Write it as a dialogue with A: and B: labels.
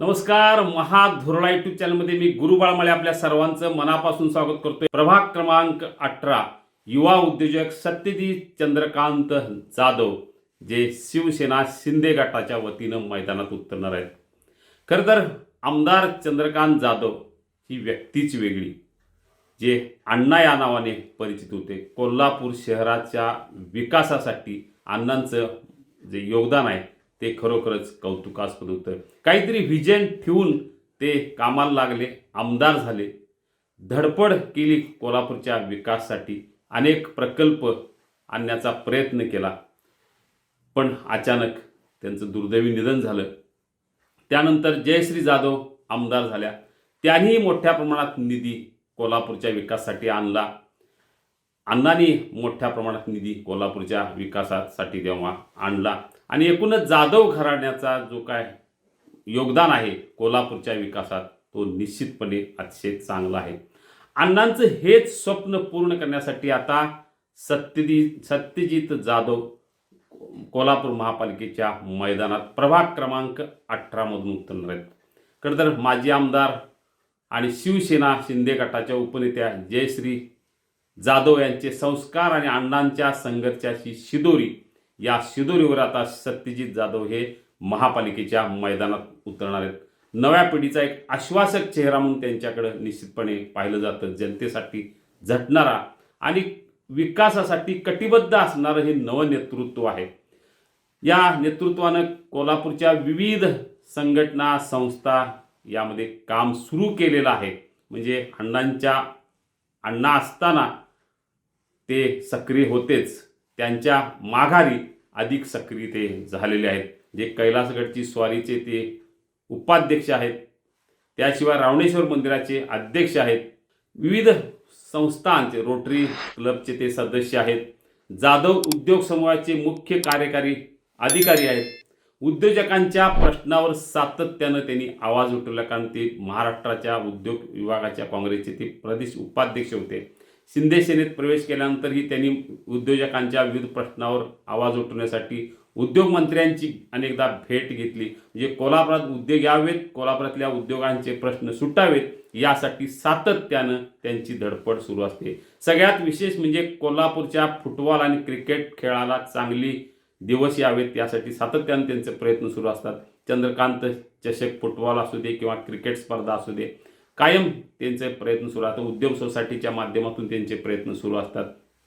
A: नमस्कार महाधुरळा युट्यूब चॅनलमध्ये मी गुरुबाळमाळे आपल्या सर्वांचं मनापासून स्वागत करतोय. प्रभाग क्रमांक अठरा युवा उद्योजक सत्यजित चंद्रकांत जाधव जे शिवसेना शिंदे गटाच्या वतीनं मैदानात उतरणार आहेत. खरं तर आमदार चंद्रकांत जाधव ही व्यक्तीच वेगळी जे अण्णा या नावाने परिचित होते. कोल्हापूर शहराच्या विकासासाठी अण्णांचं जे योगदान आहे ते खरोखरच कौतुकास्पद होतं काहीतरी व्हिजन ठेवून ते कामाला लागले आमदार झाले. धडपड केली कोल्हापूरच्या विकासासाठी. अनेक प्रकल्प आणण्याचा प्रयत्न केला. पण अचानक त्यांचं दुर्दैवी निधन झालं. त्यानंतर जयश्री जाधव आमदार झाल्या. त्यांनीही मोठ्या प्रमाणात निधी कोल्हापूरच्या विकासासाठी आणला. अण्णांनी मोठ्या प्रमाणात निधी कोल्हापूरच्या विकासासाठी तेव्हा आणला आणि एकूणच जाधव घराण्याचा जो काय योगदान आहे कोल्हापूरच्या विकासात तो निश्चितपणे अतिशय चांगला आहे. अण्णांचं हेच स्वप्न पूर्ण करण्यासाठी आता सत्यजी सत्यजित जाधव कोल्हापूर महापालिकेच्या मैदानात प्रभाग क्रमांक अठरामधून उतरणार आहेत. खरं तर माजी आमदार आणि शिवसेना शिंदे गटाच्या उपनेत्या जयश्री जाधव यांचे संस्कार आणि अण्णांच्या संघर्षाची शिदोरी. या शिदोरीवर आता सत्यजित जाधव हे महापालिकेच्या मैदानात उतरणार आहेत. नव्या पिढीचा एक आश्वासक चेहरा म्हणून त्यांच्याकडे निश्चितपणे पाहिलं जातं. जनतेसाठी झटणारा आणि विकासासाठी कटिबद्ध असणारं हे नवं नेतृत्व आहे. या नेतृत्वानं कोल्हापूरच्या विविध संघटना संस्था यामध्ये काम सुरू केलेलं आहे. म्हणजे अण्णांच्या अण्णा असताना ते सक्रिय होतेच. त्यांच्या माघारी अधिक सक्रिय ते झालेले आहेत. जे कैलासगडची स्वारीचे ते उपाध्यक्ष आहेत. त्याशिवाय रावणेश्वर मंदिराचे अध्यक्ष आहेत. विविध संस्थांचे रोटरी क्लबचे ते सदस्य आहेत. जाधव उद्योग समूहाचे मुख्य कार्यकारी अधिकारी आहेत. उद्योजकांच्या प्रश्नावर सातत्यानं त्यांनी आवाज उठवला कारण ते महाराष्ट्राच्या उद्योग विभागाच्या काँग्रेसचे ते प्रदेश उपाध्यक्ष होते. शिंदे सेनेत प्रवेश केल्यानंतरही त्यांनी उद्योजकांच्या विविध प्रश्नावर आवाज उठवण्यासाठी उद्योगमंत्र्यांची अनेकदा भेट घेतली. म्हणजे कोल्हापुरात उद्योग यावेत कोल्हापुरातल्या उद्योगांचे प्रश्न सुटावेत यासाठी सातत्यानं त्यांची धडपड सुरू असते. सगळ्यात विशेष म्हणजे कोल्हापूरच्या फुटबॉल आणि क्रिकेट खेळाला चांगली दिवस यावेत यासाठी सातत्यानं त्यांचे प्रयत्न सुरू असतात. चंद्रकांत चषक फुटबॉल असू दे किंवा क्रिकेट स्पर्धा असू दे. कायम त्यांचे प्रयत्न सुरू आता उद्योग सोसायटीच्या माध्यमातून त्यांचे प्रयत्न सुरू असतात.